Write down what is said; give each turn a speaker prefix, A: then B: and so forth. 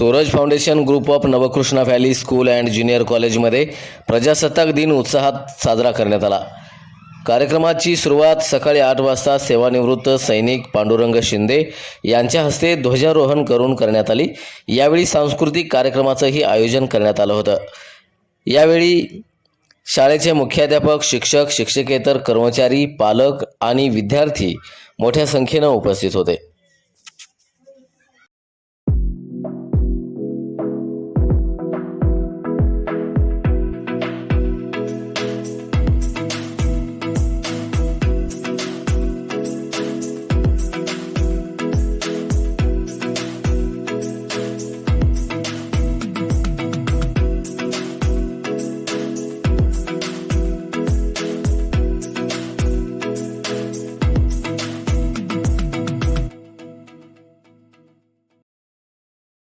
A: Suraj foundation group of Navkrishna valley school and junior कॉलेजमध्ये प्रजासत्ताक दिन उत्साहात साजरा करण्यात आला. कार्यक्रमाची सुरुवात सकाळी आठ वाजता सेवानिवृत्त सैनिक पांडुरंग शिंदे यांच्या हस्ते ध्वजारोहण करून करण्यात आली. यावेळी सांस्कृतिक कार्यक्रमाचंही आयोजन करण्यात आलं होतं. यावेळी शाळेचे मुख्याध्यापक शिक्षक शिक्षकेतर कर्मचारी पालक आणि विद्यार्थी मोठ्या संख्येनं उपस्थित होते.